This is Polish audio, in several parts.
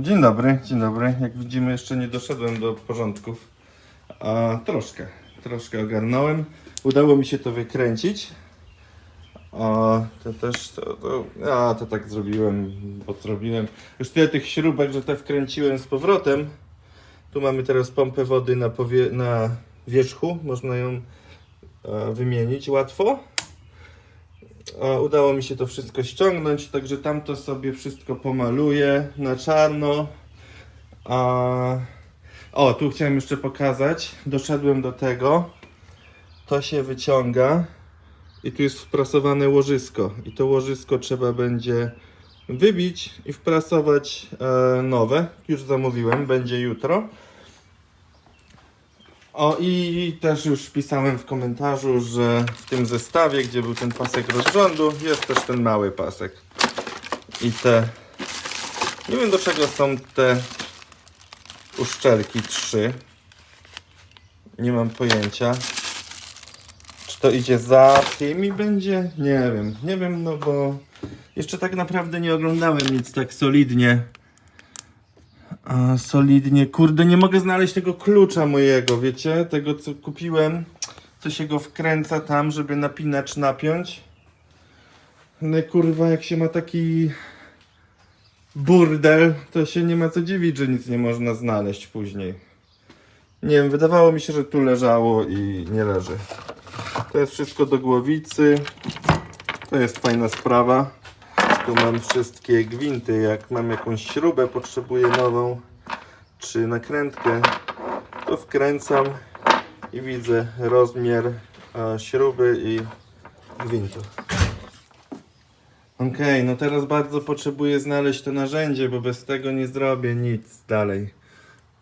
Dzień dobry, dzień dobry. Jak widzimy, jeszcze nie doszedłem do porządków. A, troszkę, troszkę ogarnąłem. Udało mi się to wykręcić. A, to też, to, to, a, to tak zrobiłem, bo zrobiłem. Już tyle tych śrubek, że te wkręciłem z powrotem. Tu mamy teraz pompę wody na, powie, na wierzchu, można ją e, wymienić łatwo. Udało mi się to wszystko ściągnąć, także tamto sobie wszystko pomaluję na czarno. A, o, tu chciałem jeszcze pokazać. Doszedłem do tego. To się wyciąga i tu jest wprasowane łożysko. I to łożysko trzeba będzie wybić i wprasować e, nowe. Już zamówiłem, będzie jutro. O i też już pisałem w komentarzu, że w tym zestawie, gdzie był ten pasek rozrządu, jest też ten mały pasek. I te. Nie wiem do czego są te uszczelki trzy. Nie mam pojęcia. Czy to idzie za tym i będzie? Nie wiem. Nie wiem, no bo jeszcze tak naprawdę nie oglądałem nic tak solidnie. A, solidnie. Kurde, nie mogę znaleźć tego klucza mojego, wiecie? Tego, co kupiłem. Co się go wkręca tam, żeby napinacz napiąć. No kurwa, jak się ma taki burdel, to się nie ma co dziwić, że nic nie można znaleźć później. Nie wiem, wydawało mi się, że tu leżało i nie leży. To jest wszystko do głowicy. To jest fajna sprawa. Tu mam wszystkie gwinty. Jak mam jakąś śrubę, potrzebuję nową, czy nakrętkę, to wkręcam i widzę rozmiar e, śruby i gwintu. Okej, no teraz bardzo potrzebuję znaleźć to narzędzie, bo bez tego nie zrobię nic dalej.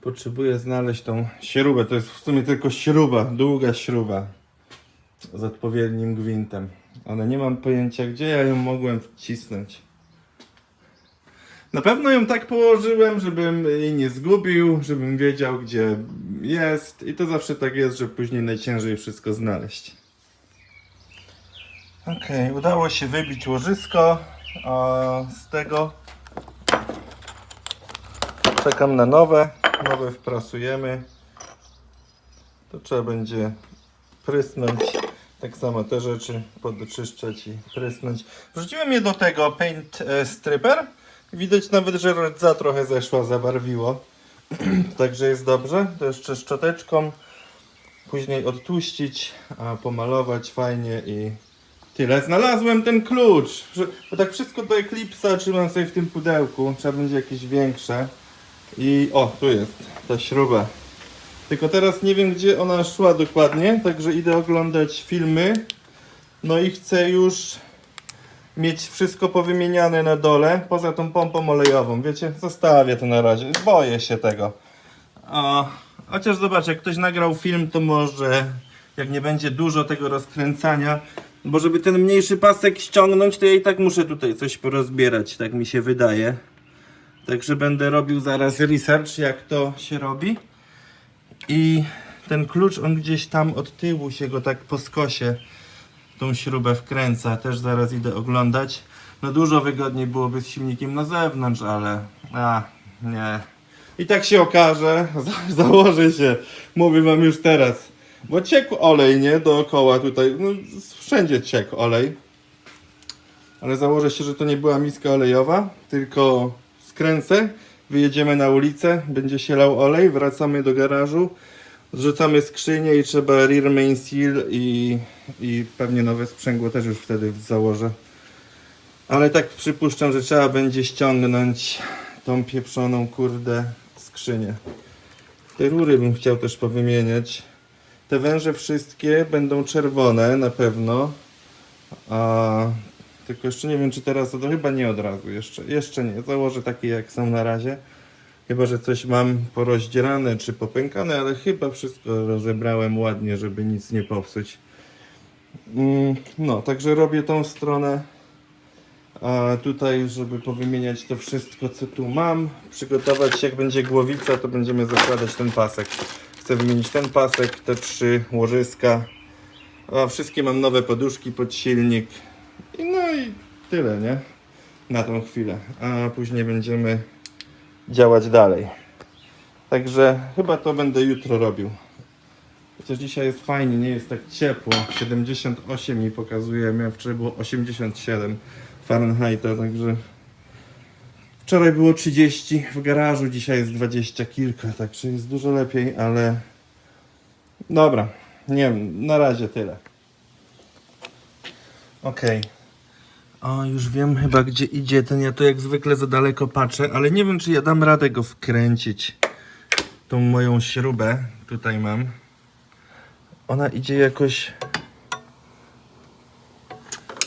Potrzebuję znaleźć tą śrubę. To jest w sumie tylko śruba, długa śruba z odpowiednim gwintem. Ale nie mam pojęcia, gdzie ja ją mogłem wcisnąć. Na pewno ją tak położyłem, żebym jej nie zgubił, żebym wiedział, gdzie jest. I to zawsze tak jest, że później najciężej wszystko znaleźć. Okej, udało się wybić łożysko z tego. Czekam na nowe. Nowe wprasujemy. To trzeba będzie prysnąć. Tak samo te rzeczy podoczyszczać i prysnąć. Wrzuciłem je do tego Paint e, Stripper. Widać nawet, że rdza trochę zeszła, zabarwiło. Także jest dobrze. To jeszcze szczoteczką. Później odtłuścić, a pomalować fajnie i tyle. Znalazłem ten klucz. Bo tak wszystko do Eclipse'a trzymam sobie w tym pudełku. Trzeba będzie jakieś większe. I o, tu jest ta śruba. Tylko teraz nie wiem, gdzie ona szła dokładnie, także idę oglądać filmy. No i chcę już mieć wszystko powymieniane na dole, poza tą pompą olejową. Wiecie, zostawię to na razie. Boję się tego. A, chociaż zobacz, jak ktoś nagrał film, to może, jak nie będzie dużo tego rozkręcania, bo żeby ten mniejszy pasek ściągnąć, to ja i tak muszę tutaj coś porozbierać, tak mi się wydaje. Także będę robił zaraz research, jak to się robi. I ten klucz, on gdzieś tam od tyłu się go tak po skosie tą śrubę wkręca. Też zaraz idę oglądać. No dużo wygodniej byłoby z silnikiem na zewnątrz, ale a, nie. I tak się okaże, za- założę się, mówię wam już teraz. Bo ciekł olej, nie? Dookoła tutaj, no wszędzie ciekł olej. Ale założę się, że to nie była miska olejowa, tylko skręcę, wyjedziemy na ulicę, będzie się lał olej, wracamy do garażu, zrzucamy skrzynię i trzeba rear main seal i, i pewnie nowe sprzęgło też już wtedy założę. Ale tak przypuszczam, że trzeba będzie ściągnąć tą pieprzoną kurde skrzynię. Te rury bym chciał też powymieniać. Te węże wszystkie będą czerwone na pewno. A tylko jeszcze nie wiem, czy teraz, to chyba nie od razu, jeszcze, jeszcze nie. Założę takie, jak są na razie. Chyba, że coś mam porozdzierane czy popękane, ale chyba wszystko rozebrałem ładnie, żeby nic nie popsuć. Mm, No, także robię tą stronę. A tutaj, żeby powymieniać to wszystko, co tu mam, przygotować, jak będzie głowica, to będziemy zakładać ten pasek. Chcę wymienić ten pasek, te trzy łożyska. A wszystkie mam nowe poduszki pod silnik. I no i tyle, nie? Na tą chwilę. A później będziemy działać dalej. Także chyba to będę jutro robił. Chociaż dzisiaj jest fajnie, nie jest tak ciepło. 78 mi pokazuje, miałem wczoraj było 87 Fahrenheita, także wczoraj było 30 w garażu, dzisiaj jest 20 kilka, także jest dużo lepiej, ale dobra, nie wiem, na razie tyle. Okej. O, już wiem chyba gdzie idzie ten, ja tu jak zwykle za daleko patrzę, ale nie wiem czy ja dam radę go wkręcić. Tą moją śrubę tutaj mam. Ona idzie jakoś...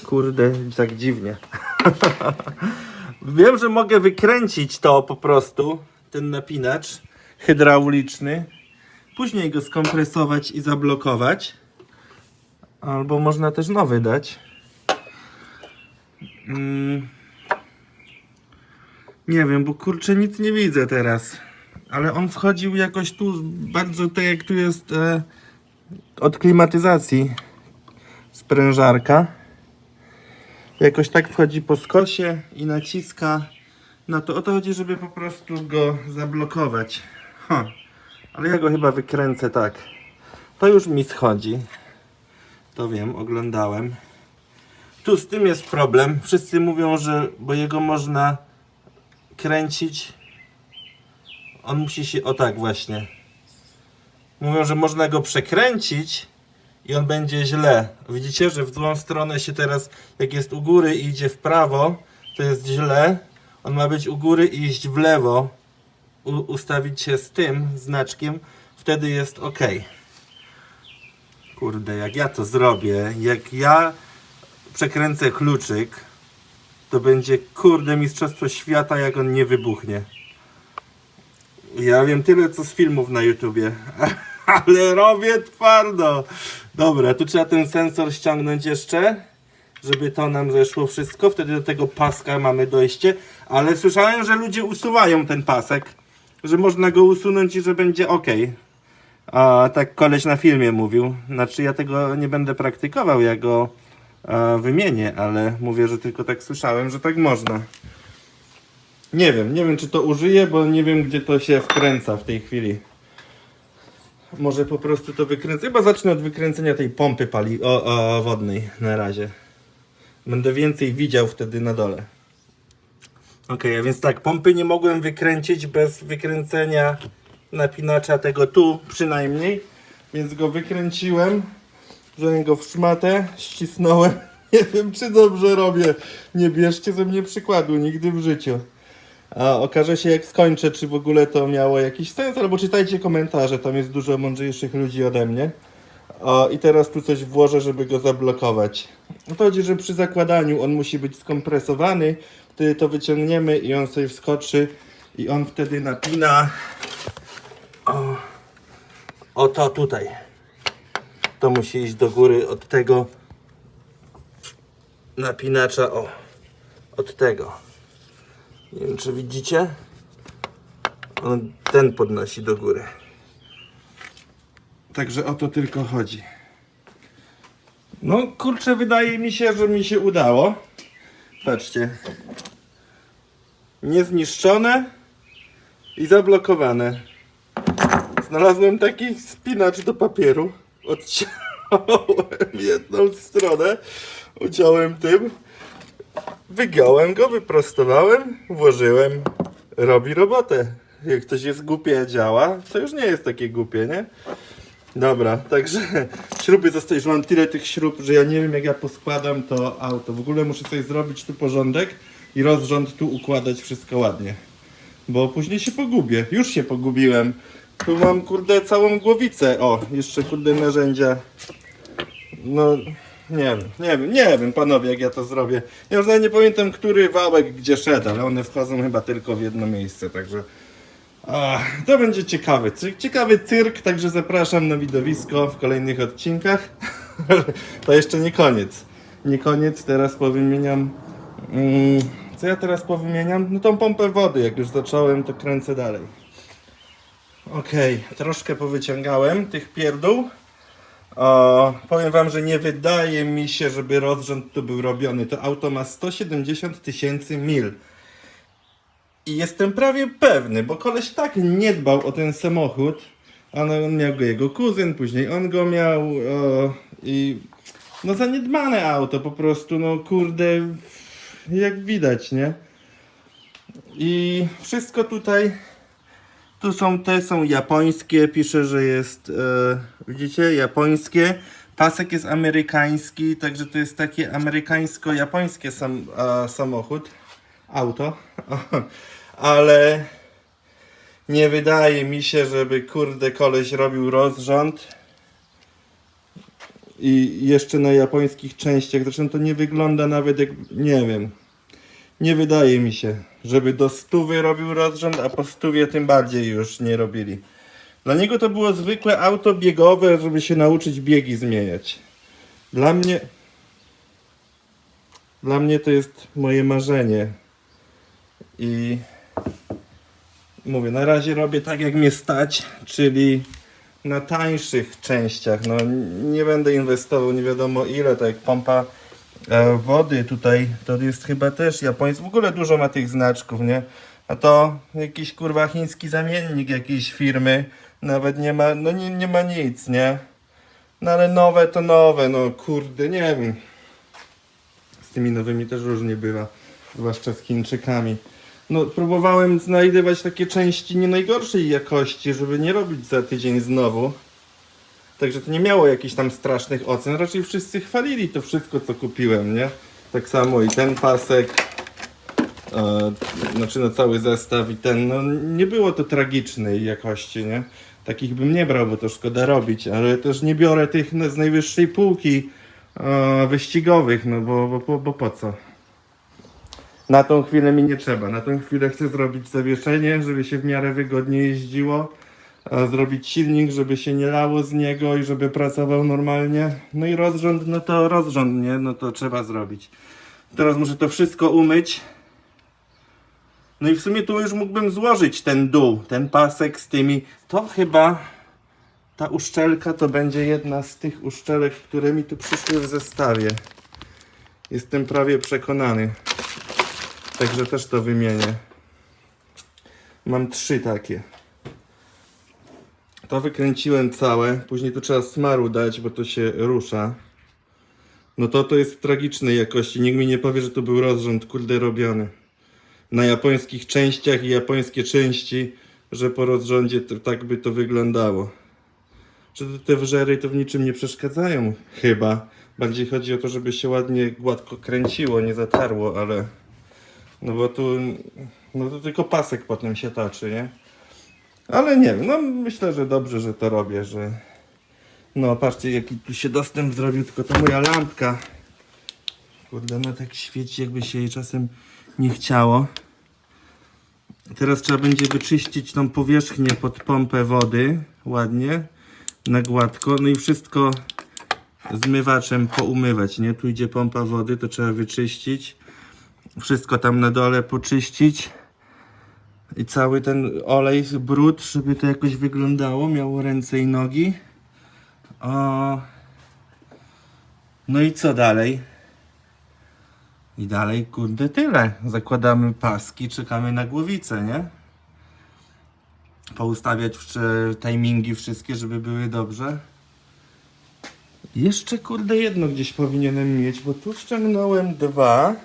Kurde, tak dziwnie. Wiem, że mogę wykręcić to po prostu, ten napinacz hydrauliczny. Później go skompresować i zablokować. Albo można też nowy dać. Mm. Nie wiem, bo kurczę nic nie widzę teraz. Ale on wchodził jakoś tu bardzo tak jak tu jest e, od klimatyzacji sprężarka. Jakoś tak wchodzi po skosie i naciska. No to o to chodzi, żeby po prostu go zablokować. Ale ja go chyba wykręcę tak. To już mi schodzi. To wiem, oglądałem. Tu z tym jest problem. Wszyscy mówią, że bo jego można kręcić. On musi się. O tak, właśnie. Mówią, że można go przekręcić i on będzie źle. Widzicie, że w złą stronę się teraz, jak jest u góry i idzie w prawo, to jest źle. On ma być u góry i iść w lewo. U, ustawić się z tym znaczkiem, wtedy jest ok. Kurde, jak ja to zrobię, jak ja przekręcę kluczyk, to będzie kurde mistrzostwo świata, jak on nie wybuchnie. Ja wiem tyle co z filmów na YouTubie, ale robię twardo. Dobra, tu trzeba ten sensor ściągnąć jeszcze, żeby to nam zeszło wszystko. Wtedy do tego paska mamy dojście, ale słyszałem, że ludzie usuwają ten pasek, że można go usunąć i że będzie ok. A tak koleś na filmie mówił. Znaczy ja tego nie będę praktykował, ja go wymienię, ale mówię, że tylko tak słyszałem, że tak można. Nie wiem, nie wiem czy to użyję, bo nie wiem gdzie to się wkręca w tej chwili. Może po prostu to wykręcę. Chyba zacznę od wykręcenia tej pompy pali o, o, wodnej na razie. Będę więcej widział wtedy na dole. Ok, a więc tak, pompy nie mogłem wykręcić bez wykręcenia napinacza tego tu przynajmniej. Więc go wykręciłem. Wziąłem go w szmatę, ścisnąłem. Nie wiem czy dobrze robię. Nie bierzcie ze mnie przykładu, nigdy w życiu. A okaże się jak skończę, czy w ogóle to miało jakiś sens, albo czytajcie komentarze, tam jest dużo mądrzejszych ludzi ode mnie. O, I teraz tu coś włożę, żeby go zablokować. No chodzi, że przy zakładaniu on musi być skompresowany, wtedy to wyciągniemy i on sobie wskoczy i on wtedy napina o, o to tutaj. To musi iść do góry od tego napinacza, o, od tego. Nie wiem, czy widzicie? On ten podnosi do góry. Także o to tylko chodzi. No, kurczę, wydaje mi się, że mi się udało. Patrzcie. Niezniszczone i zablokowane. Znalazłem taki spinacz do papieru. Odciąłem jedną stronę. Uciąłem tym. Wygiąłem go, wyprostowałem, włożyłem. Robi robotę. Jak ktoś jest głupie, działa, to już nie jest takie głupie, nie? Dobra, także śruby zostaje, już mam tyle tych śrub, że ja nie wiem jak ja poskładam to auto. W ogóle muszę sobie zrobić tu porządek i rozrząd tu układać wszystko ładnie. Bo później się pogubię. Już się pogubiłem. Tu mam kurde całą głowicę. O, jeszcze kurde narzędzia. No, nie wiem, nie wiem, nie wiem panowie jak ja to zrobię. Ja już nawet nie pamiętam który wałek gdzie szedł, ale one wchodzą chyba tylko w jedno miejsce, także... Ach, to będzie ciekawy, cy- ciekawy cyrk, także zapraszam na widowisko w kolejnych odcinkach. to jeszcze nie koniec. Nie koniec, teraz powymieniam. Mm, co ja teraz powymieniam? No tą pompę wody, jak już zacząłem, to kręcę dalej. Okej, troszkę powyciągałem tych pierdół. O, powiem wam, że nie wydaje mi się, żeby rozrząd tu był robiony. To auto ma 170 tysięcy mil. I jestem prawie pewny, bo koleś tak nie dbał o ten samochód, a no, on miał go jego kuzyn, później on go miał o, i no zaniedbane auto po prostu, no kurde, jak widać, nie? I wszystko tutaj, tu są te, są japońskie, pisze, że jest, e, widzicie, japońskie. Pasek jest amerykański, także to jest takie amerykańsko-japońskie sam, a, samochód, auto, ale nie wydaje mi się, żeby kurde koleś robił rozrząd i jeszcze na japońskich częściach, zresztą to nie wygląda nawet jak, nie wiem, nie wydaje mi się, żeby do stówy robił rozrząd, a po stówie tym bardziej już nie robili. Dla niego to było zwykłe auto biegowe, żeby się nauczyć biegi zmieniać. Dla mnie. Dla mnie to jest moje marzenie. I mówię, na razie robię tak jak mnie stać, czyli na tańszych częściach. No nie będę inwestował nie wiadomo ile, tak jak pompa wody tutaj, to jest chyba też japoński. W ogóle dużo ma tych znaczków, nie? A to jakiś kurwa chiński zamiennik jakiejś firmy. Nawet nie ma, no nie, nie ma nic, nie? No ale nowe to nowe, no kurde, nie wiem. Z tymi nowymi też różnie bywa, zwłaszcza z Chińczykami. No próbowałem znajdywać takie części nie najgorszej jakości, żeby nie robić za tydzień znowu. Także to nie miało jakichś tam strasznych ocen. Raczej wszyscy chwalili to wszystko, co kupiłem, nie? Tak samo i ten pasek, e, znaczy no cały zestaw i ten, no nie było to tragicznej jakości, nie? Takich bym nie brał, bo to szkoda robić, ale też nie biorę tych z najwyższej półki e, wyścigowych, no bo, bo, bo, bo po co? Na tą chwilę mi nie trzeba. Na tą chwilę chcę zrobić zawieszenie, żeby się w miarę wygodnie jeździło. Zrobić silnik, żeby się nie lało z niego i żeby pracował normalnie. No i rozrząd, no to rozrząd, nie? No to trzeba zrobić. Teraz muszę to wszystko umyć. No i w sumie tu już mógłbym złożyć ten dół, ten pasek z tymi. To chyba ta uszczelka to będzie jedna z tych uszczelek, które mi tu przyszły w zestawie. Jestem prawie przekonany. Także też to wymienię. Mam trzy takie. To wykręciłem całe. Później tu trzeba smaru dać, bo to się rusza. No to to jest tragicznej jakości. Nikt mi nie powie, że to był rozrząd kurde robiony. Na japońskich częściach i japońskie części, że po rozrządzie to, tak by to wyglądało. Że te- wrzery to w niczym nie przeszkadzają, chyba. Bardziej chodzi o to, żeby się ładnie gładko kręciło, nie zatarło, ale... No bo tu, no to tylko pasek potem się toczy, nie? Ale nie wiem, no myślę, że dobrze, że to robię, że... No patrzcie jaki tu się dostęp zrobił, tylko ta moja lampka. Kurde, ona tak świeci, jakby się jej czasem nie chciało. Teraz trzeba będzie wyczyścić tą powierzchnię pod pompę wody, ładnie, na gładko, no i wszystko zmywaczem poumywać, nie? Tu idzie pompa wody, to trzeba wyczyścić wszystko tam na dole poczyścić i cały ten olej, brud, żeby to jakoś wyglądało, miało ręce i nogi. O. No i co dalej? I dalej, kurde, tyle. Zakładamy paski, czekamy na głowicę, nie? Poustawiać timingi wszystkie, żeby były dobrze. Jeszcze, kurde, jedno gdzieś powinienem mieć, bo tu ściągnąłem dwa.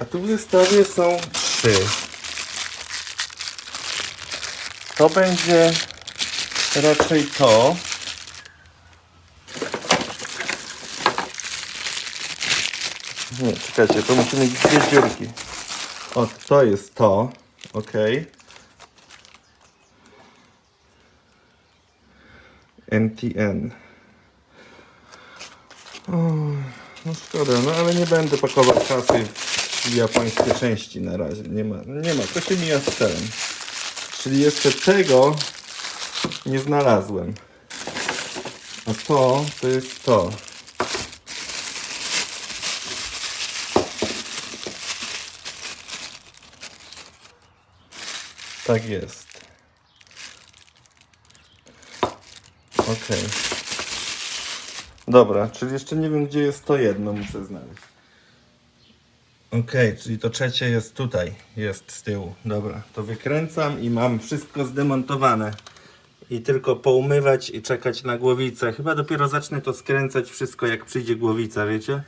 A tu w zestawie są trzy. To będzie raczej to. Nie, czekajcie, to musi mieć dwie dziurki. O, to jest to. Ok. NTN. O, no szkoda, no ale nie będę pakować kasy w japońskie części na razie. Nie ma, nie ma, to się mija z celem. Czyli jeszcze tego nie znalazłem. A to, to jest to. Tak jest. Okej. Dobra, czyli jeszcze nie wiem, gdzie jest to jedno, muszę znaleźć. Okej, czyli to trzecie jest tutaj, jest z tyłu. Dobra, to wykręcam i mam wszystko zdemontowane. I tylko poumywać i czekać na głowicę. Chyba dopiero zacznę to skręcać wszystko jak przyjdzie głowica, wiecie?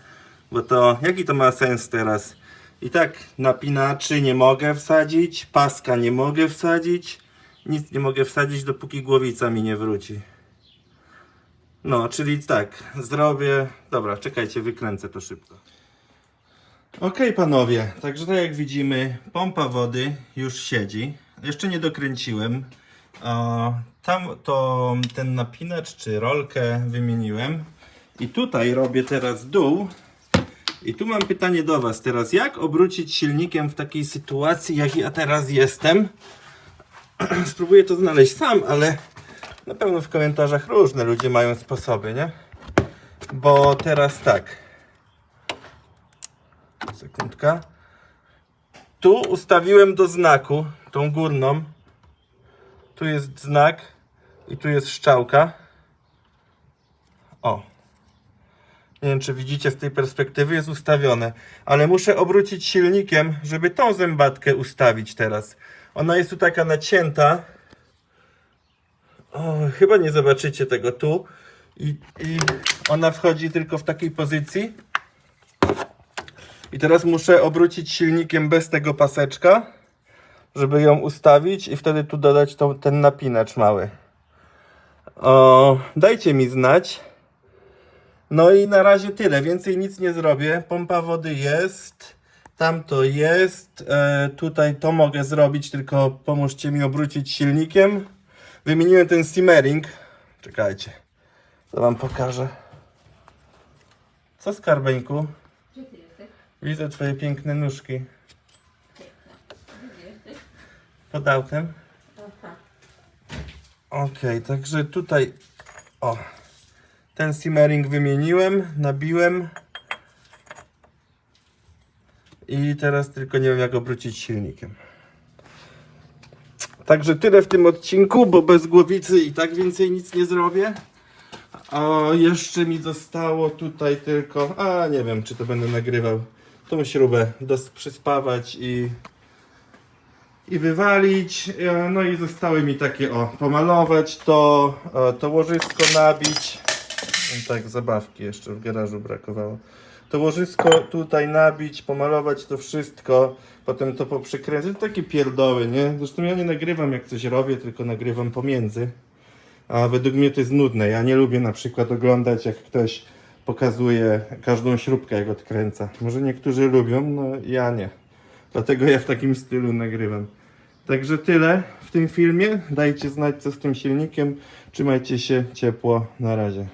Bo to, jaki to ma sens teraz? I tak napinaczy nie mogę wsadzić, paska nie mogę wsadzić, nic nie mogę wsadzić dopóki głowica mi nie wróci. No, czyli tak, zrobię... Dobra, czekajcie, wykręcę to szybko. Okej panowie, także tak jak widzimy, pompa wody już siedzi. Jeszcze nie dokręciłem. Tam to ten napinacz czy rolkę wymieniłem. I tutaj robię teraz dół. I tu mam pytanie do Was teraz. Jak obrócić silnikiem w takiej sytuacji, jak ja teraz jestem? Spróbuję to znaleźć sam, ale na pewno w komentarzach różne ludzie mają sposoby, nie? Bo teraz tak. Sekundka. Tu ustawiłem do znaku, tą górną. Tu jest znak i tu jest szczałka. O. Nie wiem, czy widzicie z tej perspektywy, jest ustawione. Ale muszę obrócić silnikiem, żeby tą zębatkę ustawić teraz. Ona jest tu taka nacięta. O, chyba nie zobaczycie tego tu. I, I ona wchodzi tylko w takiej pozycji. I teraz muszę obrócić silnikiem bez tego paseczka, żeby ją ustawić i wtedy tu dodać ten napinacz mały. O, dajcie mi znać. No i na razie tyle, więcej nic nie zrobię. Pompa wody jest, tam to jest, e, tutaj to mogę zrobić, tylko pomóżcie mi obrócić silnikiem. Wymieniłem ten simmering. Czekajcie, to wam pokażę. Co skarbeńku? Widzę twoje piękne nóżki pod autem. Okej, także tutaj o ten simmering wymieniłem, nabiłem i teraz tylko nie wiem jak obrócić silnikiem. Także tyle w tym odcinku, bo bez głowicy i tak więcej nic nie zrobię. A jeszcze mi zostało tutaj tylko, a nie wiem czy to będę nagrywał, tą śrubę przyspawać i i wywalić. e, No i zostały mi takie o, pomalować to, e, to łożysko nabić. No Tak, zabawki jeszcze w garażu brakowało. To łożysko tutaj nabić, pomalować to wszystko, potem to poprzykręcać. Takie pierdoły, nie? Zresztą ja nie nagrywam jak coś robię, tylko nagrywam pomiędzy. A według mnie to jest nudne. Ja nie lubię na przykład oglądać jak ktoś pokazuje każdą śrubkę jak odkręca. Może niektórzy lubią, no ja nie. Dlatego ja w takim stylu nagrywam. Także tyle w tym filmie. Dajcie znać co z tym silnikiem. Trzymajcie się ciepło. Na razie.